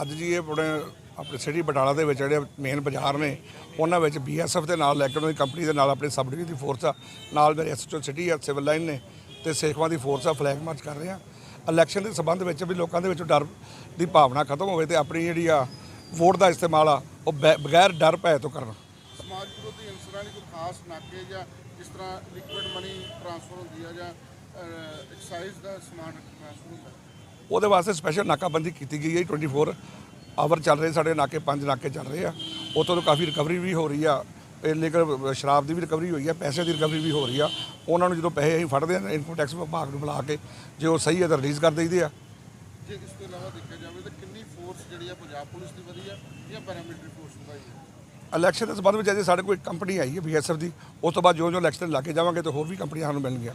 ਅੱਜ ਜੀ ਇਹ ਆਪਣੇ ਆਪਣੇ ਸਿਟੀ ਬਟਾਲਾ ਦੇ ਵਿੱਚ ਜਿਹੜੇ ਮੇਨ ਬਾਜ਼ਾਰ ਨੇ, ਉਹਨਾਂ ਵਿੱਚ ਬੀਐਸਐਫ ਦੇ ਨਾਲ ਲੈ ਕੇ ਉਹਨਾਂ ਦੀ ਕੰਪਨੀ ਦੇ ਨਾਲ ਆਪਣੇ ਸਬ ਡਿਵੀਜ਼ਨ ਦੀ ਫੋਰਸ ਆ। ਨਾਲ ਮੇਰੇ ਐਸਐਚਓ ਸਿਟੀ ਆ ਸਿਵਲ ਲਾਈਨ ਨੇ ਤੇ ਸੇਖਵਾਂ ਦੀ ਫੋਰਸ ਆ ਫਲੈਗ ਮਾਰਚ ਕਰ ਰਹੇ ਆ। ਇਲੈਕਸ਼ਨ ਦੇ ਸਬੰਧ ਵਿੱਚ ਵੀ ਲੋਕਾਂ ਦੇ ਵਿੱਚ ਡਰ ਦੀ ਭਾਵਨਾ ਖਤਮ ਹੋਵੇ ਤੇ ਆਪਣੀ ਜਿਹੜੀ ਆ ਵੋਟ ਦਾ ਇਸਤੇਮਾਲ ਆ, ਉਹ ਬੈ- ਬਗੈਰ ਡਰ ਭੈ ਤੋਂ ਕਰਨ। ਸਮਾਜ ਵਿਰੋਧੀ ਅਨਸਰਾਂ ਲਈ ਕੋਈ ਖਾਸ ਨਾਕੇ ਜਾਂ ਜਿਸ ਤਰ੍ਹਾਂ ਲਿਕੁਇਡ ਮਨੀ ਟ੍ਰਾਂਸਫਰ ਹੁੰਦੀ ਆ ਜਾਂ ਐਕਸਾਈਜ਼ ਦਾ ਸਮਾਨ ਟ੍ਰਾਂਸਫਰ ਹੁੰਦਾ? ਉਹਦੇ ਵਾਸਤੇ ਸਪੈਸ਼ਲ ਨਾਕਾਬੰਦੀ ਕੀਤੀ ਗਈ ਹੈ ਜੀ 24 ਆਵਰ ਚੱਲ ਰਹੇ ਸਾਡੇ ਨਾਕੇ ਪੰਜ ਨਾਕੇ ਚੱਲ ਰਹੇ ਆ। ਉਤੋਂ ਤੋਂ ਕਾਫੀ ਰਿਕਵਰੀ ਵੀ ਹੋ ਰਹੀ ਆ। ਇਲੀਗਲ ਸ਼ਰਾਬ ਦੀ ਵੀ ਰਿਕਵਰੀ ਹੋਈ ਆ ਪੈਸੇ ਦੀ ਰਿਕਵਰੀ ਵੀ ਹੋ ਰਹੀ ਆ। ਉਹਨਾਂ ਨੂੰ ਜਦੋਂ ਪੈਸੇ ਅਸੀਂ ਫੜਦੇ ਆ ਇਨਕਮ ਟੈਕਸ ਵਿਭਾਗ ਨੂੰ ਬੁਲਾ ਕੇ ਜੇ ਉਹ ਸਹੀ ਹੈ ਤਾਂ ਰਿਲੀਜ਼ ਕਰ ਦਈਦੇ ਆ। ਜੇ ਇਸ ਤੋਂ ਇਲਾਵਾ ਦੇਖਿਆ ਜਾਵੇ ਤਾਂ ਕਿੰਨੀ ਫੋਰਸ ਜਿਹੜੀ ਆ ਪੰਜਾਬ ਪੁਲਿਸ ਦੀ ਵਧੀ ਆ ਜਾਂ ਪੈਰਾਮਿਲਟਰੀ ਫੋਰਸ ਵਧਾਈ ਆ? ਇਲੈਕਸ਼ਨ ਦੇ ਸੰਬੰਧ ਵਿੱਚ ਅਜੇ ਸਾਡੇ ਕੋਲ ਕੰਪਨੀ ਆਈ ਹੈ ਬੀਐਸਐਫ ਦੀ। ਉਸ ਤੋਂ ਬਾਅਦ ਜਿਉਂ ਜਿਉਂ ਇਲੈਕਸ਼ਨ ਲੱਗੇ ਜਾਵਾਂਗੇ ਤਾਂ ਹੋਰ ਵੀ ਕੰਪਨੀਆਂ ਸਾਨੂੰ ਮਿਲਣਗੀਆਂ।